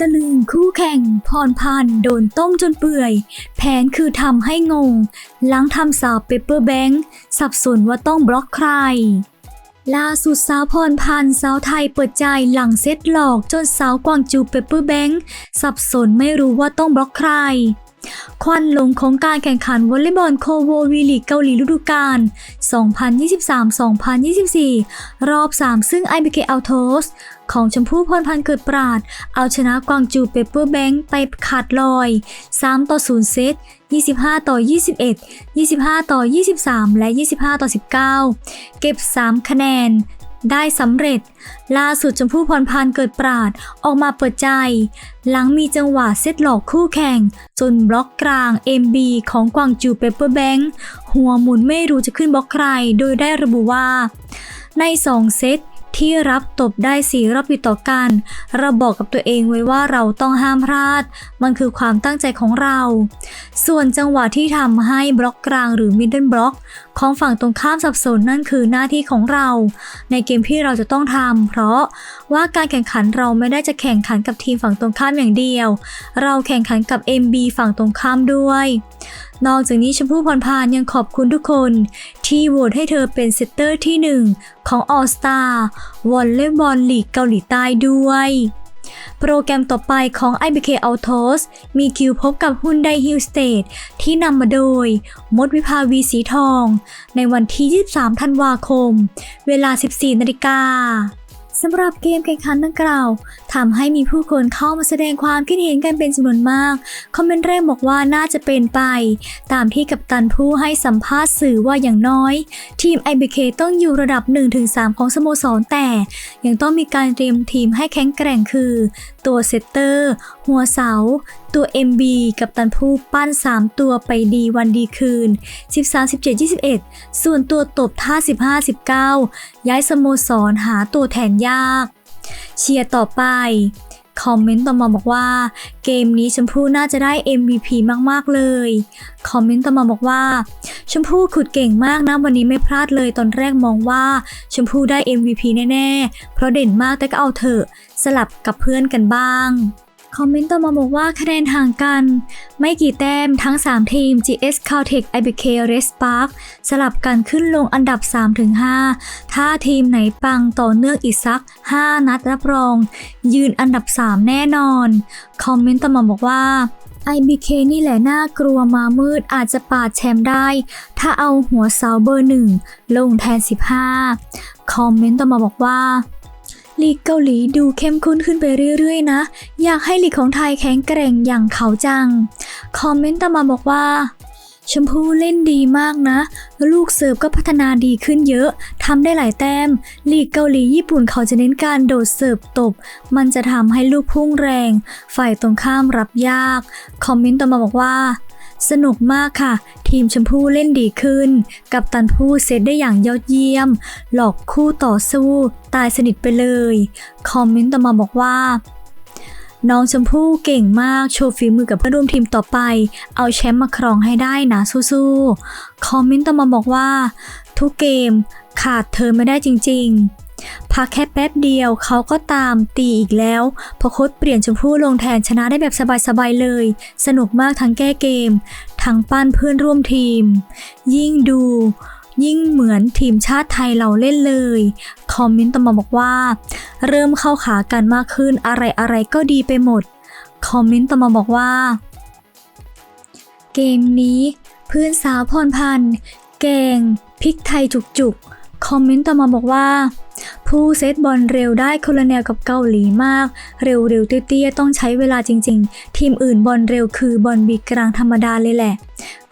ตะลึงคู่แข่งพรพันโดนต้มจนเปื่อย แผนคือทำให้งง หลังทำสาวเปเปอร์แบงค์สับสนว่าต้องบล็อกใคร ล่าสุดสาวพรพันสาวไทยเปิดใจหลังเซตหลอกจนสาวกวางจูเปเปอร์แบงค์สับสนไม่รู้ว่าต้องบล็อกใคร ควันหลงของการแข่งขันวอลเลย์บอลโคโววีลีกเกาหลีฤดูกาล 2023-2024 รอบ 3 ซึ่ง IBK Autos ของชมพู่พรพันธ์เกิดปราด เอาชนะกวางจูเปเปอร์แบงค์ไปขาดลอย 3 ต่อ 0 เซต 25 ต่อ 21 25 ต่อ 23 และ 25 ต่อ 19 เก็บ 3 คะแนน ได้สำเร็จ ล่าสุดชมพู่พรพันเกิดปราดออกมาเปิดใจ หลังมีจังหวะเซตหลอกคู่แข่ง จนบล็อกกลาง MB ของกวางจูเปเปอร์แบงค์หัวหมุนไม่รู้จะขึ้นบล็อกใคร โดยได้ระบุว่า ใน 2 เซตที่รับตบได้สีรอบติดต่อกัน เราบอกกับตัวเองไว้ว่าเราต้องห้ามพลาด มันคือความตั้งใจของเรา ส่วนจังหวะที่ทำให้บล็อกกลางหรือมิดเดิลบล็อก ของฝั่งตรงข้ามสับสนนั่นคือหน้าที่ของเรา ในเกมที่เราจะต้องทำเพราะว่าการแข่งขันเราไม่ได้จะแข่งขันกับทีมฝั่งตรงข้ามอย่างเดียว เราแข่งขันกับ MB ฝั่งตรงข้ามด้วย นอกจากนี้ชมพู่พรพานยังขอบคุณทุกคน ที่โหวตให้เธอเป็นเซตเตอร์ที่หนึ่งของ All Star วอลเลย์บอลลีกเกาหลีใต้ด้วย โปรแกรมต่อไปของ IBK Autos มีคิวพบกับ Hyundai Hill State ที่นำมาโดย มดวิภาวีสีทอง ในวันที่ 23 ธันวาคม เวลา 14 นาฬิกา สำหรับเกมแข่งขันดังกล่าวทำให้มีผู้คนเข้ามาแสดงความคิดเห็นกันเป็นจำนวนมาก คอมเมนต์แรกบอกว่าน่าจะเป็นไป ตามที่กัปตันผู้ให้สัมภาษณ์สื่อว่าอย่างน้อย ทีม IBK ต้องอยู่ระดับ 1-3 ของสโมสรแต่ ยังต้องมีการเตรียมทีมให้แข็งแกร่งคือ ตัวเซตเตอร์ หัวเสาตัว MB กับตันผู้ปั้น 3 ตัวไปดีวันดีคืน 13 17 21 ส่วนตัวตบท่า 15 19 ย้ายสโมสรหาตัวแทนยาก เชียร์ต่อไป คอมเมนต์ต่อมาบอกว่า เกมนี้ชมพู่น่าจะได้ MVP มาก ๆ เลย คอมเมนต์ต่อมาบอกว่า ชมพู่ขุดเก่งมากนะวันนี้ไม่พลาดเลยตอนแรกมองว่า ชมพู่ได้ MVP แน่ ๆ เพราะเด่นมากแต่ก็เอาเถอะ สลับกับเพื่อนกันบ้าง คอมเมนต์ต่อมาบอกว่าคะแนนห่างกัน ไม่กี่แต้มทั้ง 3 ทีม GS Caltech IBK Respark สลับกันขึ้นลงอันดับ 3-5 ถ้าทีมไหนปังต่อเนื่องอีกสัก 5 นัดรับรอง ยืนอันดับ 3 แน่นอน คอมเมนต์ต่อมาบอกว่า IBK นี่แหละน่ากลัวมามืดอาจจะปาดแชมป์ได้ ถ้าเอาหัวเสาเบอร์หนึ่งลงแทน 15 คอมเมนต์ต่อมาบอกว่า ลีกเกาหลีดูเข้มข้นขึ้นไปเรื่อยๆนะ อยากให้ลีกของไทยแข็งแกร่งอย่างเขาจัง คอมเมนต์ต่อมาบอกว่าชมพู่เล่นดีมากนะ ลูกเสิร์ฟก็พัฒนาดีขึ้นเยอะ ทำได้หลายแต้ม ลีกเกาหลีญี่ปุ่นเขาจะเน้นการโดดเสิร์ฟตบ มันจะทำให้ลูกพุ่งแรง ฝ่ายตรงข้ามรับยาก คอมเมนต์ต่อมาบอกว่า สนุกมากค่ะ ทีมชมพู่เล่นดีขึ้น กับตันผู้เซตได้อย่างยอดเยี่ยม หลอกคู่ต่อสู้ ตายสนิทไปเลย คอมเมนต์ต่อมาบอกว่า น้องชมพู่เก่งมากโชว์ฝีมือกับเพื่อนร่วมทีมต่อไป เอาแชมป์มาครองให้ได้นะสู้ๆคอมเมนต์ต่อมาบอกว่า ทุกเกมขาดเธอไม่ได้จริง ๆ พักแค่แป๊บเดียวเขาก็ตามตีอีกแล้วพอโค้ดเปลี่ยนชมพู่ลงแทนชนะได้แบบสบายๆเลย สนุกมากทั้งแก้เกม ทั้งปั้นเพื่อนร่วมทีม ยิ่งดู ยิ่งเหมือนทีมชาติไทยเราเล่นเลย คอมเมนต์ต่อมาบอกว่า เริ่มเข้าขากันมากขึ้นอะไรอะไรๆก็ดีไปหมด คอมเมนต์ต่อมาบอกว่า เกมนี้เพื่อนสาวพรพันธ์แกงพริกไทยจุกๆ คอมเมนต์ต่อมาบอกว่า ผู้เซตบอลเร็วได้คนละแนวกับเกาหลีมาก เร็วๆเตี้ยๆต้องใช้เวลาจริง ๆ ทีมอื่นบอลเร็วคือบอลบีกลางธรรมดาเลยแหละ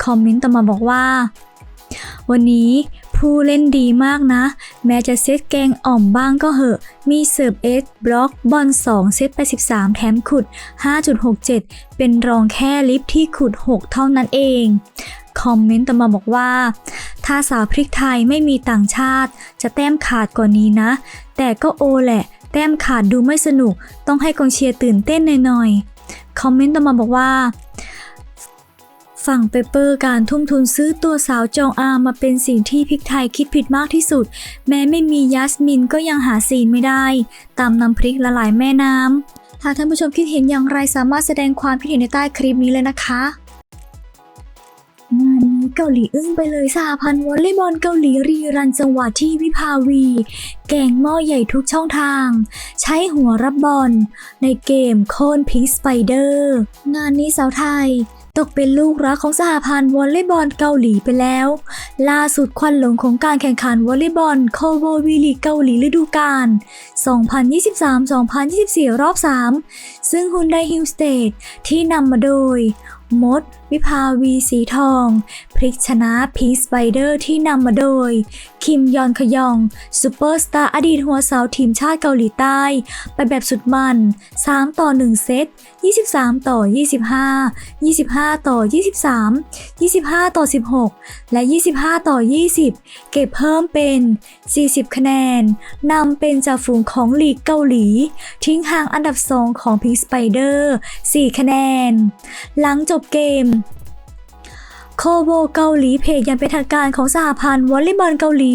คอมเมนต์ต่อมาบอกว่า วันนี้ผู้เล่นดีมากนะ แม้จะเซตแกงอ่อมบ้างก็เหอะ มีเสิร์ฟเอสบล็อกบอล2 เซตไป 13 แถมขุด 5.67 เป็นรองแค่ลิฟที่ขุด 6 เท่านั้นเอง คอมเมนต์ต่อมาบอกว่า ถ้าสาวพริกไทยไม่มีต่างชาติ จะแต้มขาดกว่านี้นะ แต่ก็โอแหละ แต้มขาดดูไม่สนุก ต้องให้กองเชียร์ตื่นเต้นหน่อยๆคอมเมนต์ต่อมาบอกว่าฝั่งเปเปอร์การทุ่มทุนซื้อตัวสาวจองอามาเป็นสิ่งที่พริกไทยคิดผิดมากที่สุด แม้ไม่มียัสมินก็ยังหาซีนไม่ได้ ตามน้ำพริกละลายแม่น้ำหากท่านผู้ชมคิดเห็นอย่างไรสามารถแสดงความคิดเห็นในใต้คลิปนี้เลยนะคะ เกาหลีอึ้งไปเลยสหพันธ์วอลเลย์บอลเกาหลีรีรันจังหวะที่วิภาวี แกงหม้อใหญ่ทุกช่องทาง ใช้หัวรับบอล ในเกมโคนพิงสไปเดอร์ งานนี้สาวไทย ตกเป็นลูกรักของสหพันธ์วอลเลย์บอลเกาหลีไปแล้ว ล่าสุดควันหลงของการแข่งขันวอลเลย์บอลโคโววีลีเกาหลีฤดูกาล 2023-2024 รอบ 3 ซึ่งฮุนไดฮิลสเตทที่นำมาโดยมดวิภาวีสีทอง พริกชนะพีสไปเดอร์ที่นำมาโดย คิมยอนขยองซูเปอร์สตาร์อดีตหัวเสาทีมชาติเกาหลีใต้ ไปแบบสุดมัน 3 ต่อ 1 เซต 23 ต่อ 25 25 ต่อ 23 25 ต่อ 16 และ 25 ต่อ 20 เก็บเพิ่มเป็น 40 คะแนนนำเป็นจ่าฝูงของลีกเกาหลี ทิ้งห่างอันดับ 2 ของพิงสไปเดอร์4คะแนน หลังจบเกม โคโบเกาหลีเพจยังเป็นทางการของสหพันธ์วอลเลย์บอลเกาหลี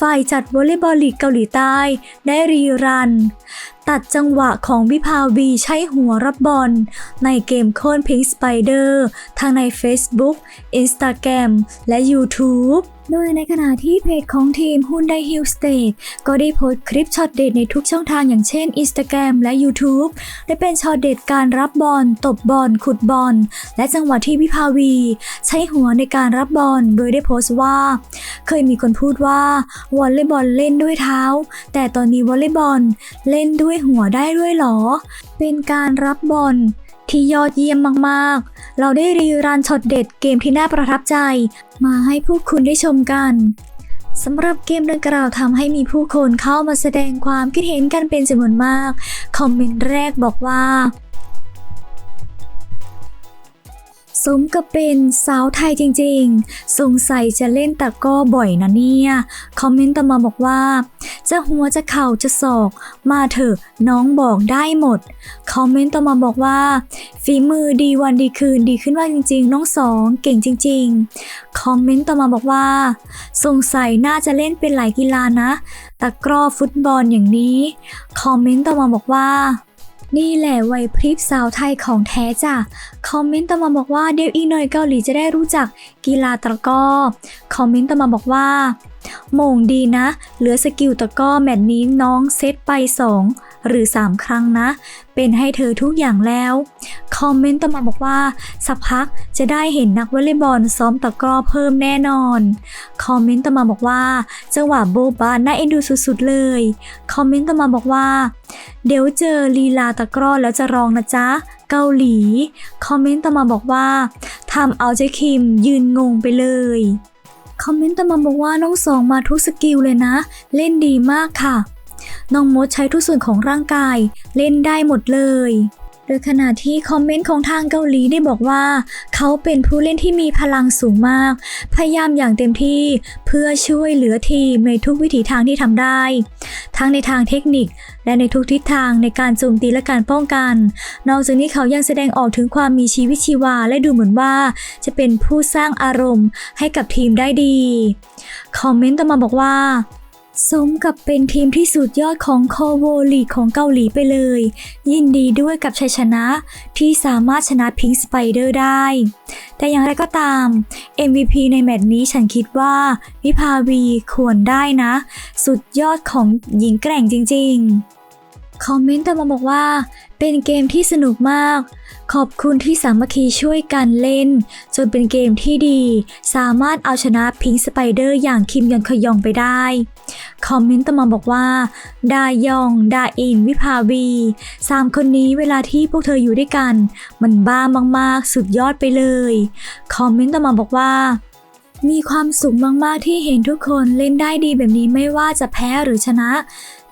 ฝ่ายจัดวอลเลย์บอลลีกเกาหลีใต้ ได้รีรัน ตัดจังหวะของวิภาวีใช้หัวรับบอล ในเกมโค่นพิงสไปเดอร์ทางใน Facebook Instagram และ YouTube โดยในขณะที่เพจของทีม Hyundai Hill State ก็ได้โพสต์คลิปช็อตเด็ดในทุกช่องทางอย่างเช่น Instagram และ YouTube ได้เป็นช็อตเด็ดการรับบอล ตบบอล ขุดบอล และจังหวะที่วิภาวี ใช้หัวในการรับบอล โดยได้โพสต์ว่า เคยมีคนพูดว่าวอลเลย์บอลเล่นด้วยเท้า แต่ตอนนี้วอลเลย์บอลเล่นด้วยหัวได้ด้วยหรอ เป็นการรับบอลที่ยอดเยี่ยมมากๆ เราได้รีรันช็อตเด็ดเกมที่น่าประทับใจ มาให้พวกคุณได้ชมกันสำหรับเกมดังกล่าวทำให้มีผู้คนเข้ามาแสดงความคิดเห็นกันเป็นจำนวนมาก คอมเมนต์แรกบอกว่า สมกับเป็นสาวไทยจริงๆ สงสัยจะเล่นตะกร้อบ่อยนะเนี่ย คอมเมนต์ต่อมาบอกว่า จะหัวจะเข่าจะศอก มาเถอะน้องบอกได้หมด คอมเมนต์ต่อมาบอกว่า ฝีมือดีวันดีคืนดีขึ้นมากจริงๆ น้องสองเก่งจริง ๆ คอมเมนต์ต่อมาบอกว่า สงสัยน่าจะเล่นเป็นหลายกีฬานะ ตะกร้อฟุตบอลอย่างนี้ คอมเมนต์ต่อมาบอกว่า นี่แหละวัยพริบสาวไทยของแท้จ้ะ คอมเมนต์ต่อมาบอกว่าเดี๋ยวอีกหน่อยเกาหลีจะได้รู้จักกีฬาตะก้อ คอมเมนต์ต่อมาบอกว่าโมงดีนะ เหลือสกิลตะก้อแมตช์นี้น้องเซตไป 2 หรือ 3 ครั้งนะ เป็นให้เธอทุกอย่างแล้ว คอมเมนต์ต่อมาบอกว่า สักพักจะได้เห็นนักวอลเลย์บอลซ้อมตะกร้อเพิ่มแน่นอน คอมเมนต์ต่อมาบอกว่า จังหวะโบบาน่าเอ็นดูสุดๆเลย คอมเมนต์ต่อมาบอกว่า เดี๋ยวเจอลีลาตะกร้อแล้วจะรองนะจ๊ะเกาหลี คอมเมนต์ต่อมาบอกว่าทำเอาเจ๊คิมยืนงงไปเลยคอมเมนต์ต่อมาบอกว่าน้องสองมาทุกสกิลเลยนะ เล่นดีมากค่ะ น้องมดใช้ทุกส่วนของร่างกาย เล่นได้หมดเลย โดยขณะที่คอมเมนต์ของทางเกาหลีได้บอกว่า เขาเป็นผู้เล่นที่มีพลังสูงมาก พยายามอย่างเต็มที่เพื่อช่วยเหลือทีมในทุกวิถีทางที่ทำได้ ทั้งในทางเทคนิค และในทุกทิศทางในการโจมตีและการป้องกัน นอกจากนี้เขายังแสดงออกถึงความมีชีวิตชีวาและดูเหมือนว่า จะเป็นผู้สร้างอารมณ์ให้กับทีมได้ดี คอมเมนต์ต่อมาบอกว่า สมกับเป็นทีมที่สุดยอดของโคโวลีกของเกาหลีไปเลย ยินดีด้วยกับชัยชนะที่สามารถชนะพิงสไปเดอร์ได้ แต่อย่างไรก็ตาม MVP ในแมตช์นี้ฉันคิดว่า วิภาวีควรได้นะ สุดยอดของหญิงแกร่งจริง ๆ คอมเมนต์ต่อมาบอกว่า เป็นเกมที่สนุกมาก ขอบคุณที่สามัคคีช่วยกันเล่น จนเป็นเกมที่ดี สามารถเอาชนะพิงสไปเดอร์อย่างคิมยอนคยองไปได้ คอมเมนต์ต่อมาบอกว่า ดายอง ดาอิน วิภาวีสามคนนี้เวลาที่พวกเธออยู่ด้วยกัน มันบ้ามากๆ สุดยอดไปเลย คอมเมนต์ต่อมาบอกว่า มีความสุขมากๆที่เห็นทุกคนเล่นได้ดีแบบนี้ไม่ว่าจะแพ้หรือชนะ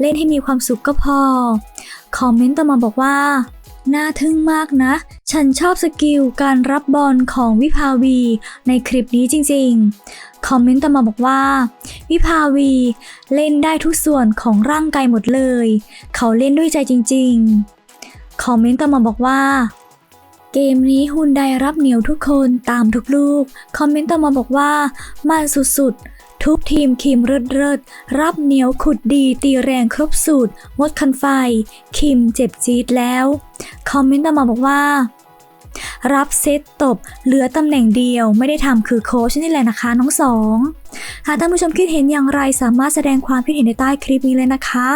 เล่นให้มีความสุขก็พอ คอมเมนต์ต่อมาบอกว่า น่าทึ่งมากนะ ฉันชอบสกิลการรับบอลของวิภาวี ในคลิปนี้จริงๆ คอมเมนต์ต่อมาบอกว่า วิภาวีเล่นได้ทุกส่วนของร่างกายหมดเลย เขาเล่นด้วยใจจริงๆ คอมเมนต์ต่อมาบอกว่า เกมนี้ฮุนไดรับเหนียวทุกคนตามทุกลูก คอมเมนต์ต่อมาบอกว่ามันสุดๆ ทุกทีมคิมเริดเริดรับเหนียวขุดดีตีแรงครบสูตร งดคันไฟคิมเจ็บจี๊ดแล้ว คอมเมนต์ต่อมาบอกว่า รับเซตตบ เหลือตำแหน่งเดียวไม่ได้ทำคือโค้ชนี่แหละนะคะน้องสอง หากท่านผู้ชมคิดเห็นอย่างไรสามารถแสดงความคิดเห็นในใต้คลิปนี้เลยนะคะ